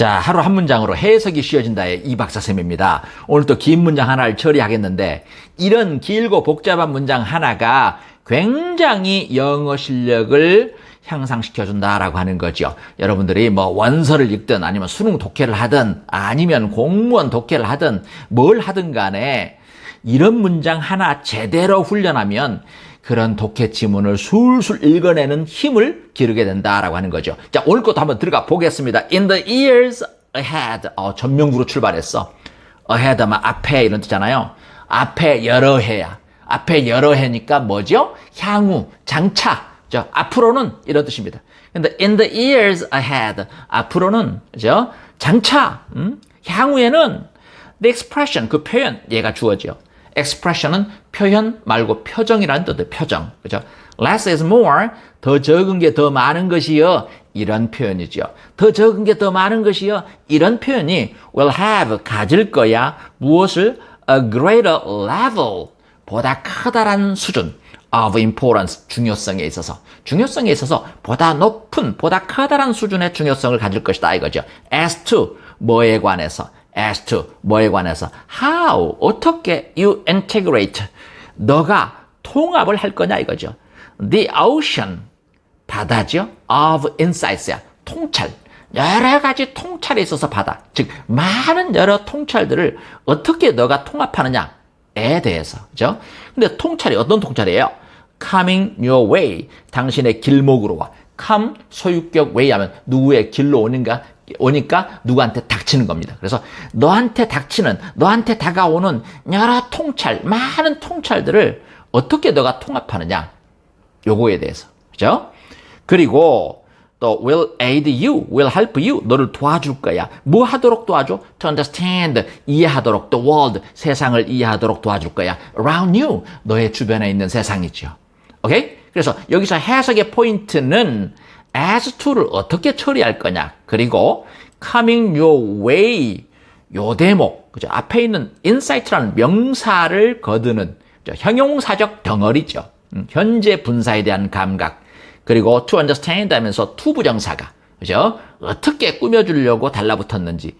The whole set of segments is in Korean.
자, 하루 한 문장으로 해석이 쉬워진다의 이 박사쌤입니다. 오늘 또 긴 문장 하나를 처리하겠는데, 이런 길고 복잡한 문장 하나가 굉장히 영어 실력을 향상시켜준다라고 하는 거죠. 여러분들이 뭐 원서를 읽든 아니면 수능 독해를 하든 아니면 공무원 독해를 하든 뭘 하든 간에 이런 문장 하나 제대로 훈련하면 그런 독해 지문을 술술 읽어내는 힘을 기르게 된다라고 하는 거죠. 자, 오늘 것도 한번 들어가 보겠습니다. In the years ahead. 어, 전명구로 출발했어. ahead 하면 앞에 이런 뜻잖아요. 앞에 여러 해야. 앞에 여러 해니까 뭐죠? 향후, 장차. 저 앞으로는 이런 뜻입니다. 근데 in the years ahead 앞으로는 그죠? 장차, 음? 향후에는 the expression 그 표현 얘가 주어져. Expression은 표현 말고 표정이라는 뜻의 표정. 그죠? less is more 더 적은 게 더 많은 것이요. 이런 표현이죠. 더 적은 게 더 많은 것이요. 이런 표현이 will have 가질 거야. 무엇을 a greater level 보다 커다란 수준 of importance 중요성에 있어서 중요성에 있어서 보다 높은 보다 커다란 수준의 중요성을 가질 것이다 이거죠. as to 뭐에 관해서 as to 뭐에 관해서. How? 어떻게? You integrate. 너가 통합을 할 거냐 이거죠. the ocean. 바다죠. of insights야 통찰. 여러 가지 통찰에 있어서 바다. 즉 많은 여러 통찰들을 어떻게 너가 통합하느냐에 대해서. 그죠? 근데 통찰이 어떤 통찰이에요? coming your way. 당신의 길목으로 와. Come 소유격 way 하면 누구의 길로 오는가 오니까 누구한테 닥치는 겁니다. 그래서 너한테 닥치는 너한테 다가오는 여러 통찰 많은 통찰들을 어떻게 너가 통합하느냐 요거에 대해서 그죠? 그리고 또 will aid you, will help you, 너를 도와줄 거야. 뭐 하도록 도와줘? To understand, 이해하도록, the world, 세상을 이해하도록 도와줄 거야. around you, 너의 주변에 있는 세상이죠. 오케이? 그래서 여기서 해석의 포인트는 as to를 어떻게 처리할 거냐. 그리고 coming your way, 요 대목, 그죠? 앞에 있는 insight라는 명사를 거두는 그죠? 형용사적 덩어리죠. 음, 현재 분사에 대한 감각. 그리고 to understand 하면서 to 부정사가 그죠? 어떻게 꾸며주려고 달라붙었는지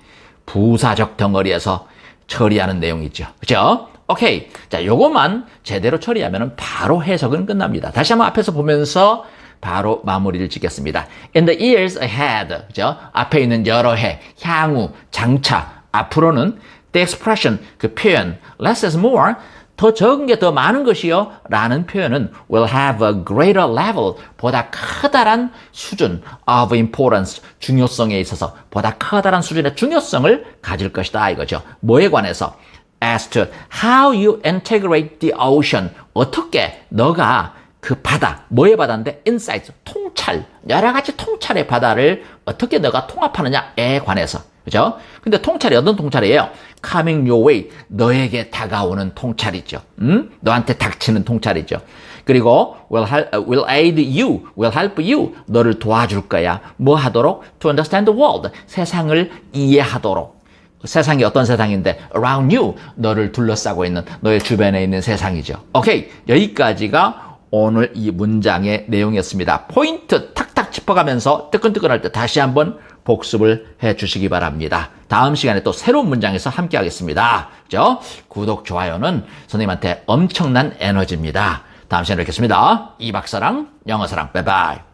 부사적 덩어리에서 처리하는 내용이죠. 그죠? 오케이. 자, 요것만 제대로 처리하면 바로 해석은 끝납니다. 다시 한번 앞에서 보면서 바로 마무리를 짓겠습니다. In the years ahead, 그죠? 앞에 있는 여러 해, 향후, 장차, 앞으로는 the expression, 그 표현, less is more, 더 적은 게 더 많은 것이요. 라는 표현은 will have a greater level, 보다 커다란 수준 of importance, 중요성에 있어서 보다 커다란 수준의 중요성을 가질 것이다 이거죠. 뭐에 관해서? as to how you integrate the ocean. 어떻게 너가 그 바다, 뭐의 바다인데? insight, 통찰, 여러 가지 통찰의 바다를 어떻게 너가 통합하느냐에 관해서. 그죠? 근데 통찰이 어떤 통찰이에요? coming your way. 너에게 다가오는 통찰이죠. 음? 너한테 닥치는 통찰이죠. 그리고 will, help, will aid you, will help you. 너를 도와줄 거야. 뭐 하도록? to understand the world. 세상을 이해하도록. 세상이 어떤 세상인데 around you 너를 둘러싸고 있는 너의 주변에 있는 세상이죠. 오케이 여기까지가 오늘 이 문장의 내용이었습니다. 포인트 탁탁 짚어가면서 뜨끈뜨끈할 때 다시 한번 복습을 해 주시기 바랍니다. 다음 시간에 또 새로운 문장에서 함께 하겠습니다. 그죠? 구독, 좋아요는 선생님한테 엄청난 에너지입니다. 다음 시간에 뵙겠습니다. 이 박사랑 영어사랑, 바이바이.